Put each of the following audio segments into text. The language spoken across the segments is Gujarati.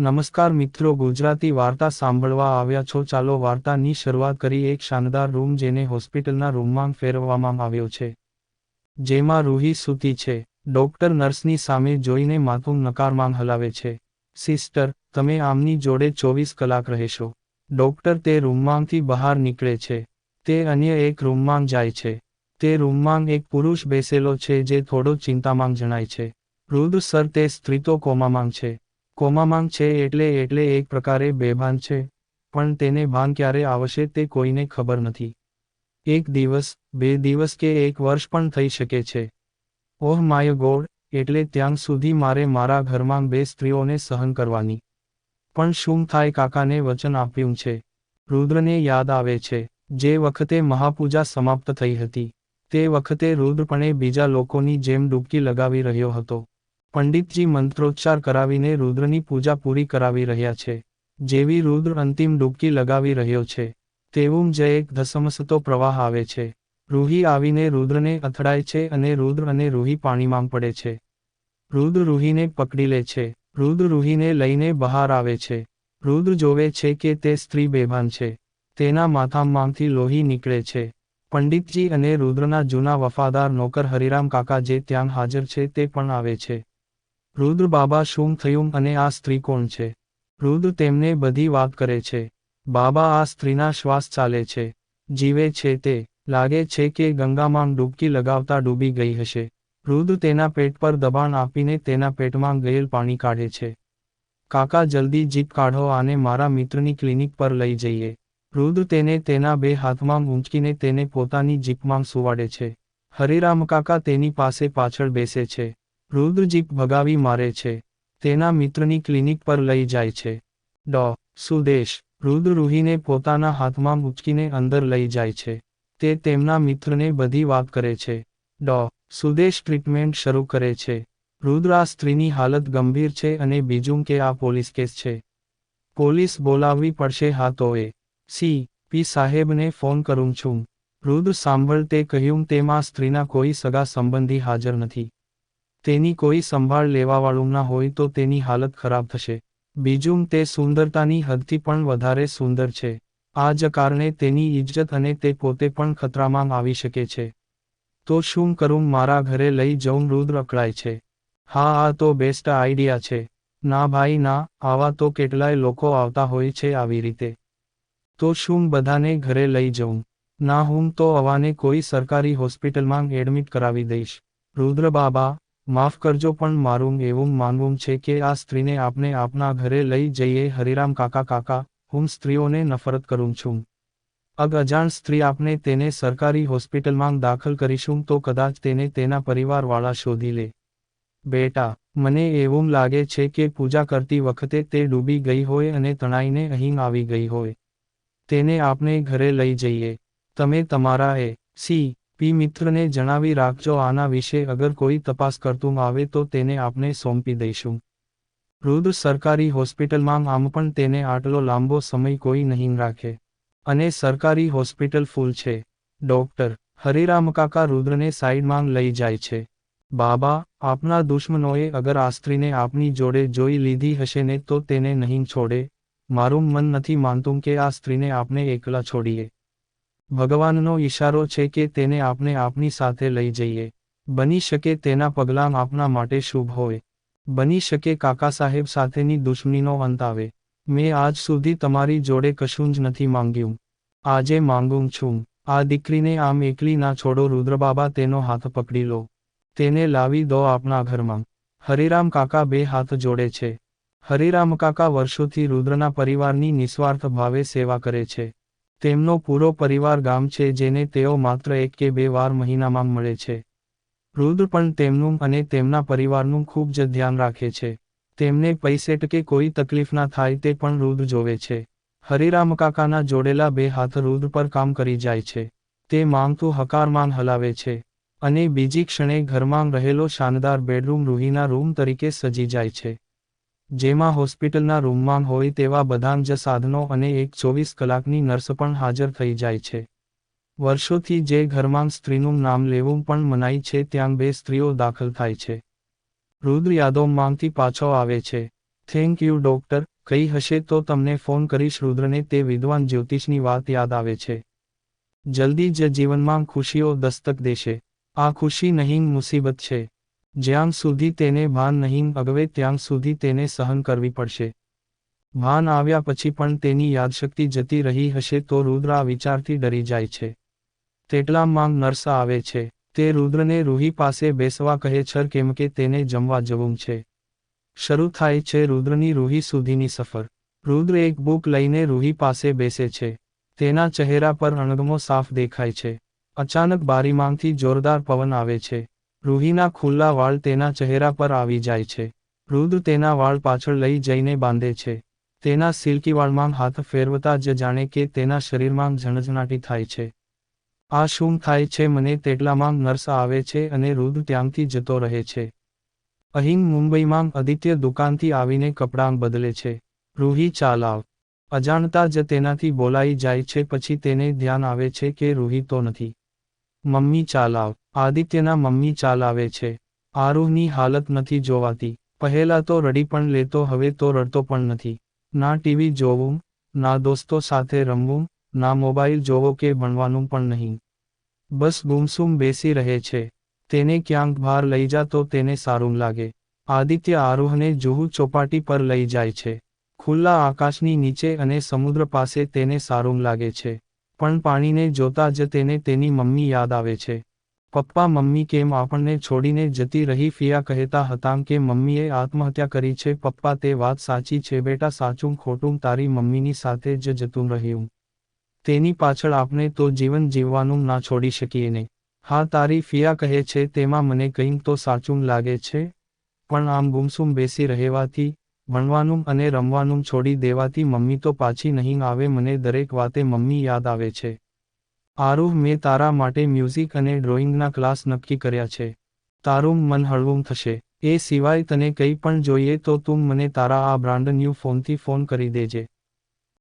નમસ્કાર મિત્રો, ગુજરાતી વાર્તા સાંભળવા આવ્યા છો. ચાલો વાર્તાની શરૂઆત કરી એક શાનદાર રૂમ જેને હોસ્પિટલના રૂમમાં ફેરવવામાં આવ્યો છે. જેમાં રૂહી સૂતી છે. ડોક્ટર નર્સની સામે જોઈને માથું નકારમાં હલાવે છે. સિસ્ટર, તમે આમની જોડે ચોવીસ કલાક રહેશો. ડોક્ટર તે રૂમમાંથી બહાર નીકળે છે. તે અન્ય એક રૂમમાં જાય છે. તે રૂમમાં એક પુરુષ બેસેલો છે જે થોડો ચિંતામાં જણાય છે. વૃદ્ધ સર, તે સ્ત્રીતો કોમામાં છે. કોમામાં છે એટલે એટલે એક પ્રકારે બેભાન છે, પણ તેને ભાન ક્યારે આવશે તે કોઈને ખબર નથી. એક દિવસ, બે દિવસ કે એક વર્ષ પણ થઈ શકે છે. ઓહ માય ગોડ, એટલે ત્યાં સુધી મારે મારા ઘરમાં બે સ્ત્રીઓને સહન કરવાની. પણ શું થાય કાકાને વચન આપ્યું છે? રુદ્રને યાદ આવે છે, જે વખતે મહાપૂજા સમાપ્ત થઈ હતી, તે વખતે રુદ્રપણે બીજા લોકોની જેમ ડૂબકી લગાવી રહ્યો હતો. પંડિતજી મંત્રોચ્ચાર કરાવીને રુદ્રની પૂજા પૂરી કરાવી રહ્યા છે. જેવી રુદ્ર અંતિમ ડૂબકી લગાવી રહ્યો છે, તેવું જ એક ધસમસતો પ્રવાહ આવે છે. રૂહી આવીને રુદ્રને અથડાય છે અને રુદ્ર અને રૂહી પાણીમાં પડે છે. રુદ્ર રૂહીને પકડી લે છે. રુદ્ર રૂહીને લઈને બહાર આવે છે. રુદ્ર જોવે છે કે તે સ્ત્રી બેભાન છે. તેના માથામાંથી લોહી નીકળે છે. પંડિતજી અને રુદ્રના જૂના વફાદાર નોકર હરિરામ કાકા જે ત્યાં હાજર છે તે પણ આવે છે. રુદ્ર બાબા શું થયું અને આ સ્ત્રી કોણ છે? રુદ્ર તેમને બધી વાત કરે છે. બાબા આ સ્ત્રીના શ્વાસ ચાલે છે. જીવે છે તે. લાગે છે કે ગંગામાં ડૂબકી લગાવતા ડૂબી ગઈ હશે. રુદ્ર તેના પેટ પર દબાણ આપીને તેના પેટમાં ગયેલ પાણી કાઢે છે. કાકા જલ્દી જીપ કાઢો આને મારા મિત્રની ક્લિનિક પર લઈ જઈએ. રુદ્ર તેને તેના બે હાથમાં ઊંચકીને તેને પોતાની જીપમાં સુવાડે છે. હરિરામ કાકા તેની પાસે પાછળ બેસે છે. રુદ્ર જીપ ભગાવી મારે છે. તેના મિત્રની ક્લિનિક પર લઈ જાય છે. ડો. સુદેશ, રુદ્ર રૂહીને પોતાના હાથમાં મૂચકીને અંદર લઈ જાય છે. તે તેમના મિત્રને બધી વાત કરે છે. ડો. સુદેશ ટ્રીટમેન્ટ શરૂ કરે છે. રુદ્ર આ સ્ત્રીની હાલત ગંભીર છે અને બીજું કે આ પોલીસ કેસ છે. પોલીસ બોલાવવી પડશે હા તો એ સી. પી. સાહેબને ફોન કરું છું. રુદ્ર સાંભળ તે કહ્યું તેમાં સ્ત્રીના કોઈ સગા સંબંધી હાજર નથી. તેની કોઈ સંભાળ લેવાવાળું ના હોય તો તેની હાલત ખરાબ થશે. બીજું, તે સુંદરતાની હદથી પણ વધારે સુંદર છે. આ જ કારણે તેની ઇજ્જત અને તે પોતે પણ ખતરામાં આવી શકે છે. તો શું કરું? મારા ઘરે લઈ જઉં, રુદ્ર અકળાય છે. હા, આ તો બેસ્ટ આઈડિયા છે. ના ભાઈ, ના, આવા તો કેટલાય લોકો આવતા હોય છે આવી રીતે. તો શું બધાને ઘરે લઈ જઉં? ના, હું તો અવાને કોઈ સરકારી હોસ્પિટલમાં એડમિટ કરાવી દઈશ. રુદ્ર બાબા માફ કરજો પણ મારું એવું માનવું છે કે આ સ્ત્રીને આપણે આપના ઘરે લઈ જઈએ. હરિરામ કાકા કાકા, હું સ્ત્રીઓને નફરત કરું છું. અગ અજાણ સ્ત્રી આપણે તેને સરકારી હોસ્પિટલમાં દાખલ કરીશું તો કદાચ તેને તેના પરિવારવાળા શોધી લે. બેટા, મને એવું લાગે છે કે પૂજા કરતી વખતે તે ડૂબી ગઈ હોય અને તણાઈને અહીં આવી ગઈ હોય. તેને આપણે ઘરે લઈ જઈએ. તમે તમારા એ સી પી મિત્રને જણાવી રાખજો, આના વિશે અગર કોઈ તપાસ કરતું આવે તો તેને આપણે સોંપી દઈશું. રુદ્ર સરકારી હોસ્પિટલમાં આમ પણ તેને આટલો લાંબો સમય કોઈ નહીં રાખે. અને સરકારી હોસ્પિટલ ફૂલ છે. ડોક્ટર હરિરામ કાકા રુદ્રને સાઈડમાં લઈ જાય છે. બાબા, આપના દુશ્મનોએ અગર આ સ્ત્રીને આપની જોડે જોઈ લીધી હશે ને તો તેને નહીં છોડે. મારું મન નથી માનતું કે આ સ્ત્રીને આપને એકલા છોડીએ. ભગવાનનો ઈશારો છે કે તેને આપણે આપની સાથે લઈ જઈએ. બની શકે તેના પગલાં આપના માટે શુભ હોય. બની શકે કાકા સાહેબ સાથેની દુશ્મનીનો અંત આવે. મેં આજ સુધી તમારી જોડે કશું જ નથી માંગ્યું. આજે માંગું છું. આ દીકરીને આમ એકલી ના છોડો રુદ્રબાબા તેનો હાથ પકડી લો. તેને લાવી દો આપના ઘરમાં. હરિરામ કાકા બે હાથ જોડે છે. હરિરામ કાકા વર્ષોથી રુદ્રના પરિવારની નિસ્વાર્થ ભાવે સેવા કરે છે. તેમનો પૂરો પરિવાર ગામ છે જેને તેઓ માત્ર એક કે બે વાર મહિનામાં મળે છે. રુદ્ર પણ તેમનું અને તેમના પરિવારનું ખૂબ જ ધ્યાન રાખે છે. તેમને પૈસે ટકે કોઈ તકલીફ ના થાય તે પણ રુદ્ર જોવે છે. હરિરામ કાકાના જોડેલા બે હાથ રુદ્ર પર કામ કરી જાય છે. તે માંગતું હકારમાન હલાવે છે. અને બીજી ક્ષણે ઘરમાં રહેલો શાનદાર બેડરૂમ રૂહીના રૂમ તરીકે સજી જાય છે. જેમાં હોસ્પિટલના રૂમમાં હોય તેવા બધાં જ સાધનો અને એક ચોવીસ કલાકની નર્સ પણ હાજર થઈ જાય છે. વર્ષોથી જે ઘરમાં સ્ત્રીનું નામ લેવું પણ મનાય છે ત્યાં બે સ્ત્રીઓ દાખલ થાય છે. રુદ્ર યાદવ માંગથી પાછો આવે છે. Thank you, doctor. કઈ હશે તો તમને ફોન કરીશ. રુદ્રને તે વિદ્વાન જ્યોતિષની વાત યાદ આવે છે. જલ્દી જ જીવનમાં ખુશીઓ દસ્તક દેશે. આ ખુશી નહીં, મુસીબત છે. જ્યાં સુધી તેને ભાન નહીં અગવે ત્યાં સુધી તેને સહન કરવી પડશે. ભાન આવ્યા પછી પણ તેની યાદશક્તિ જતી રહી હશે તો રુદ્ર આ વિચારથી ડરી જાય છે. તેટલામાં નર્સ આવે છે. તે રુદ્રને રૂહી પાસે બેસવા કહે છે કેમ કે તેને જમવા જવું છે. શરૂ થાય છે રુદ્રની રૂહી સુધીની સફર. રુદ્ર એક બુક લઈને રૂહી પાસે બેસે છે. તેના ચહેરા પર અણગમો સાફ દેખાય છે. અચાનક બારીમાંથી જોરદાર પવન આવે છે. રૂહીના ખુલ્લા વાળ તેના ચહેરા પર આવી જાય છે. રુદ્ર તેના વાળ પાછળ લઈ જઈને બાંધે છે. તેના સિલ્કી વાળમાં હાથ ફેરવતા જ જાણે કે તેના શરીરમાં ઝણઝણાટી થાય છે. આ શું થાય છે મને તેટલામાં નર્સ આવે છે અને રુદ્ર ત્યાંથી જતો રહે છે. અહીં મુંબઈમાં આદિત્ય દુકાનથી આવીને કપડાં બદલે છે. રૂહી ચાલાવ અજાણતા જ તેનાથી બોલાઈ જાય છે, પછી તેને ધ્યાન આવે છે કે રૂહી તો નથી. મમ્મી ચાલાવ આદિત્યના મમ્મી ચાલ આવે છે. આરુહની હાલત નથી જોવાતી. પહેલા તો રડી પણ લેતો, હવે તો રડતો પણ નથી. ના ટીવી જોવું, ના દોસ્તો સાથે રમવું, ના મોબાઈલ જોવો કે ભણવાનું પણ નહીં. બસ ગુમસુમ બેસી રહે છે. તેને ક્યાંક બહાર લઈ જા તો તેને સારું લાગે. આદિત્ય આરોહને જુહુ ચોપાટી પર લઈ જાય છે. ખુલ્લા આકાશની નીચે અને સમુદ્ર પાસે તેને સારું લાગે છે. પણ પાણીને જોતા જ તેને તેની મમ્મી યાદ આવે છે. પપ્પા, મમ્મી કેમ આપણને છોડીને જતી રહી? ફિયા કહેતા હતા કે મમ્મીએ આત્મહત્યા કરી છે. પપ્પા, તે વાત સાચી છે બેટા, સાચું ખોટું તારી મમ્મીની સાથે જ જતું રહ્યું. તેની પાછળ આપણે તો જીવન જીવવાનું ના છોડી શકીએ ને. હા, તારી ફિયા કહે છે, તેમાં મને કંઈક તો સાચું લાગે છે. પણ આમ ગુમસુમ બેસી રહેવાથી, ભણવાનું અને રમવાનું છોડી દેવાથી મમ્મી તો પાછી નહીં આવે. મને દરેક વાતે મમ્મી યાદ આવે છે. આરુહ મેં તારા માટે મ્યુઝિક અને ડ્રોઈંગના ક્લાસ નક્કી કર્યા છે. તારું મન હળવું થશે. એ સિવાય તને કંઈ પણ જોઈએ તો તું મને તારા આ બ્રાન્ડ ન્યૂ ફોનથી ફોન કરી દેજે.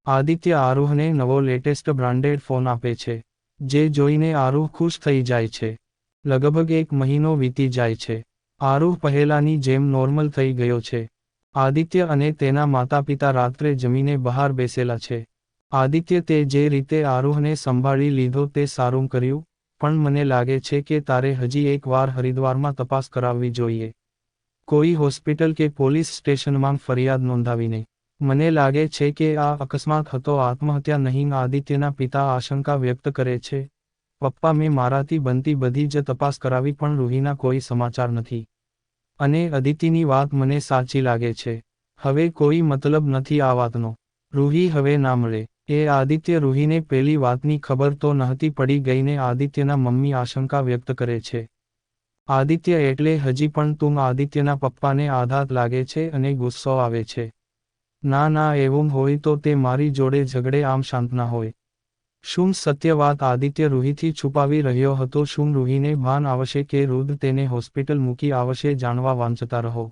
આદિત્ય આરુહને નવો લેટેસ્ટ બ્રાન્ડેડ ફોન આપે છે, જે જોઈને આરુહ ખુશ થઈ જાય છે. લગભગ એક મહિનો વીતી જાય છે. આરુહ પહેલાની જેમ નોર્મલ થઈ ગયો છે. આદિત્ય અને તેના માતા પિતા રાત્રે જમીને બહાર બેસેલા છે. આદિત્ય તે જે રીતે આરોહને સંભાળી લીધો તે સારું કર્યું, પણ મને લાગે છે કે તારે હજી એક વાર હરિદ્વારમાં તપાસ કરાવવી જોઈએ. કોઈ હોસ્પિટલ કે પોલીસ સ્ટેશનમાં ફરિયાદ નોંધાવીને. મને લાગે છે કે આ અકસ્માત હતો, આત્મહત્યા નહીં, આદિત્યના પિતા આશંકા વ્યક્ત કરે છે. પપ્પા, મેં મારાથી બનતી બધી જ તપાસ કરાવી, પણ રૂહીના કોઈ સમાચાર નથી. અને અદિતિની વાત મને સાચી લાગે છે. હવે કોઈ મતલબ નથી આ વાતનો. રૂહી હવે ના મળે. એ આદિત્ય રૂહીને પેલી વાતની ખબર તો નહતી પડી ગઈને આદિત્યના મમ્મી આશંકા વ્યક્ત કરે છે. આદિત્ય એટલે હજી પણ તું આદિત્યના પપ્પાને આઘાત લાગે છે અને ગુસ્સો આવે છે. ના ના, એવું હોય તો તે મારી જોડે ઝઘડે આમ શાંત ના હોય. શું સત્ય વાત આદિત્ય રૂહીથી છુપાવી રહ્યો હતો? શું રૂહીને ભાન આવશે કે રુદ્ર તેને હોસ્પિટલ મૂકી આવશે જાણવા વાંચતા રહો.